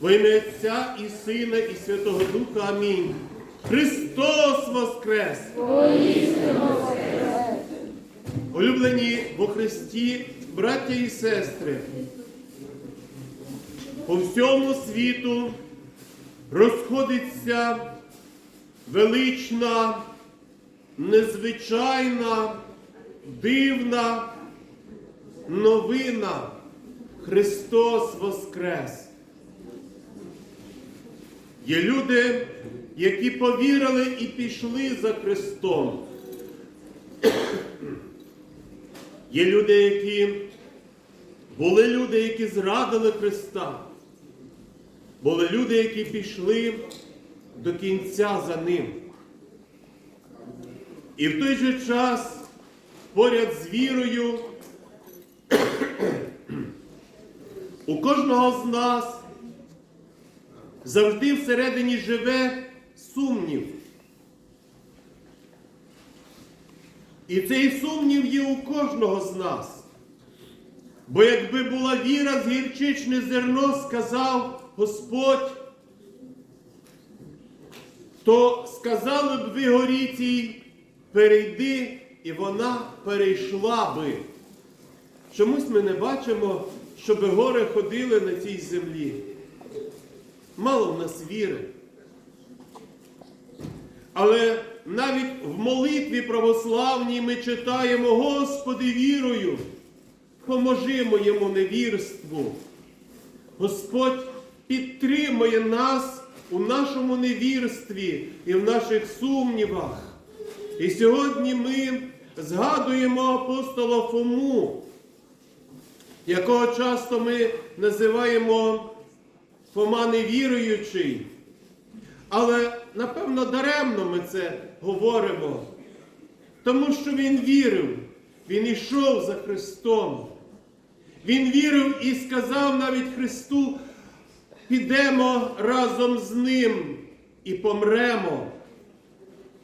Во ім'я Отця і Сина, і Святого Духа. Амінь. Христос Воскрес! Улюблені во Христі, браття і сестри, по всьому світу розходиться велична, незвичайна, дивна новина Христос Воскрес. Є люди, які повірили і пішли за Христом. Є люди, які були люди, які зрадили Христа. Були люди, які пішли до кінця за ним. І в той же час поряд з вірою у кожного з нас завжди всередині живе сумнів. І цей сумнів є у кожного з нас. Бо якби була віра з гірчичне зерно, сказав Господь, то сказали б ви горіцій, перейди, і вона перейшла би. Чомусь ми не бачимо, щоб гори ходили на цій землі. Мало в нас віри. Але навіть в молитві православній ми читаємо, Господи, вірою, поможи моєму невірству. Господь підтримує нас у нашому невірстві і в наших сумнівах. І сьогодні ми згадуємо апостола Фому, якого часто ми називаємо Фома невіруючий. Але напевно даремно ми це говоримо, тому що він вірив, він йшов за Христом. Він вірив і сказав навіть Христу, підемо разом з Ним і помремо.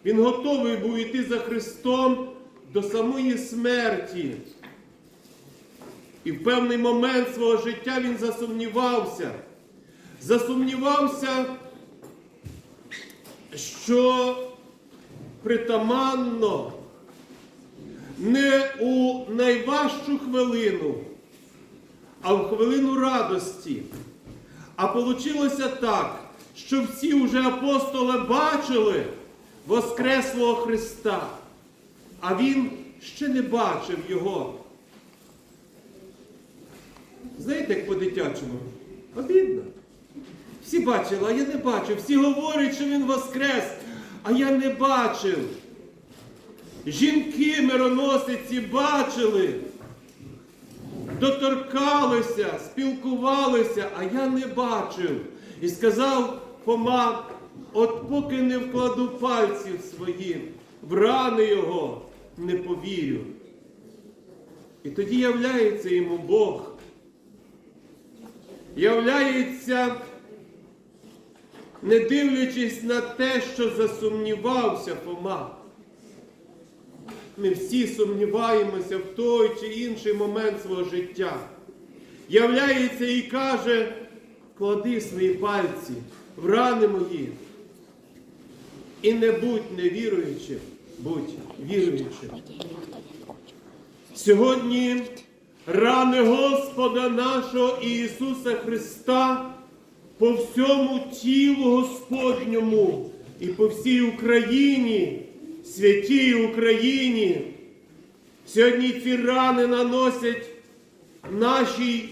Він готовий був йти за Христом до самої смерті. І в певний момент свого життя він засумнівався. Засумнівався, що притаманно не у найважчу хвилину, а в хвилину радості. А вийшло так, що всі вже апостоли бачили Воскреслого Христа, а він ще не бачив Його. Знаєте, як по-дитячому? Обідно. Всі бачили, а я не бачив. Всі говорять, що він воскрес, а я не бачив. Жінки мироносиці бачили, доторкалися, спілкувалися, а я не бачив. І сказав Фома, от поки не вкладу пальців свої, в рани його не повірю. І тоді являється йому Бог. Являється не дивлячись на те, що засумнівався Фома. Ми всі сумніваємося в той чи інший момент свого життя. Являється і каже, клади свої пальці в рани мої. І не будь невіруючим, будь віруючим. Сьогодні рани Господа нашого Ісуса Христа по всьому тілу Господньому і по всій Україні, святій Україні. Сьогодні ці рани наносять нашій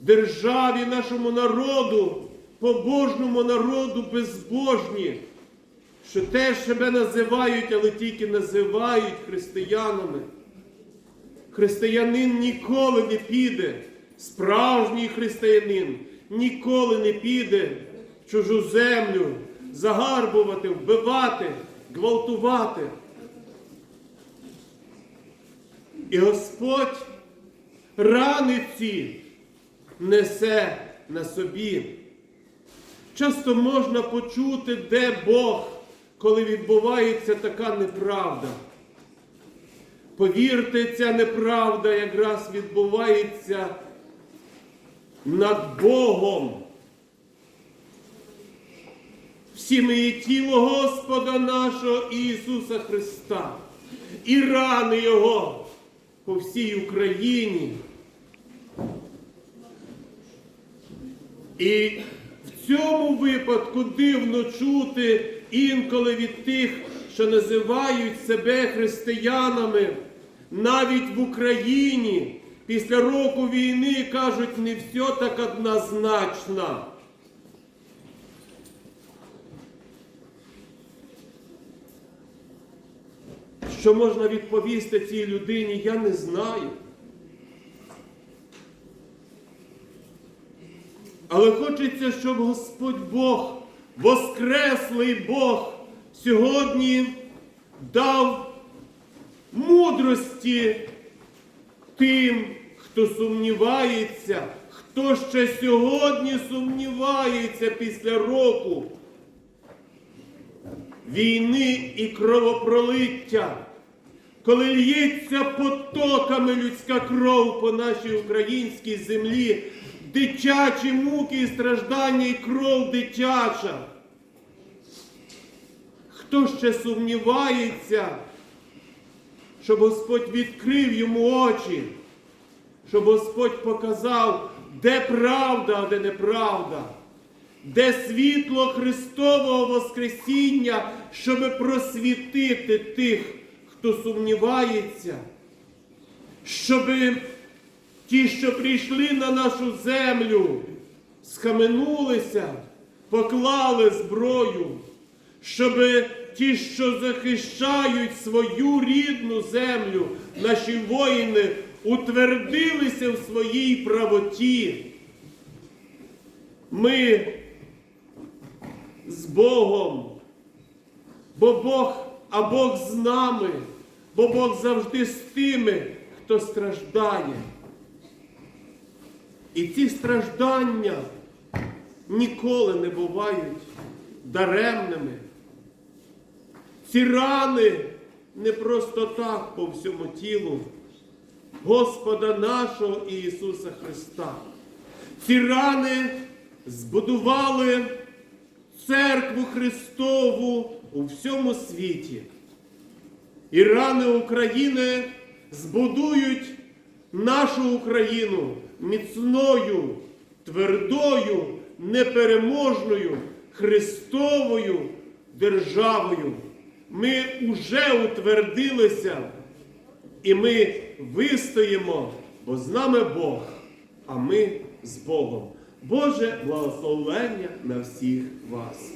державі, нашому народу, побожному народу безбожні, що теж себе називають, але тільки називають християнами. Християнин ніколи не піде, справжній християнин ніколи не піде в чужу землю, загарбувати, вбивати, гвалтувати. І Господь рани ці несе на собі. Часто можна почути, де Бог, коли відбувається така неправда. Повірте, ця неправда якраз відбувається над Богом, всі ми є тіло Господа нашого Ісуса Христа і рани Його по всій Україні. І в цьому випадку дивно чути інколи від тих, що називають себе християнами, навіть в Україні після року війни кажуть, не все так однозначно. Що можна відповісти цій людині, я не знаю. Але хочеться, щоб Господь Бог, Воскреслий Бог, сьогодні дав мудрості тим, хто сумнівається, хто ще сьогодні сумнівається після року війни і кровопролиття, коли лється потоками людська кров по нашій українській землі, дитячі муки і страждання і кров дитяча. Хто ще сумнівається, щоб Господь відкрив йому очі, щоб Господь показав, де правда, а де неправда, де світло Христового Воскресіння, щоб просвітити тих, хто сумнівається, щоб ті, що прийшли на нашу землю, схаменулися, поклали зброю, щоб ті, що захищають свою рідну землю, наші воїни, утвердилися в своїй правоті. Ми з Богом, бо Бог, а Бог з нами, бо Бог завжди з тими, хто страждає. І ці страждання ніколи не бувають даремними. Ці рани не просто так по всьому тілу Господа нашого Ісуса Христа. Ці рани збудували церкву Христову у всьому світі. І рани України збудують нашу Україну міцною, твердою, непереможною Христовою державою. Ми вже утвердилися і ми вистоїмо, бо з нами Бог, а ми з Богом. Боже благословення на всіх вас.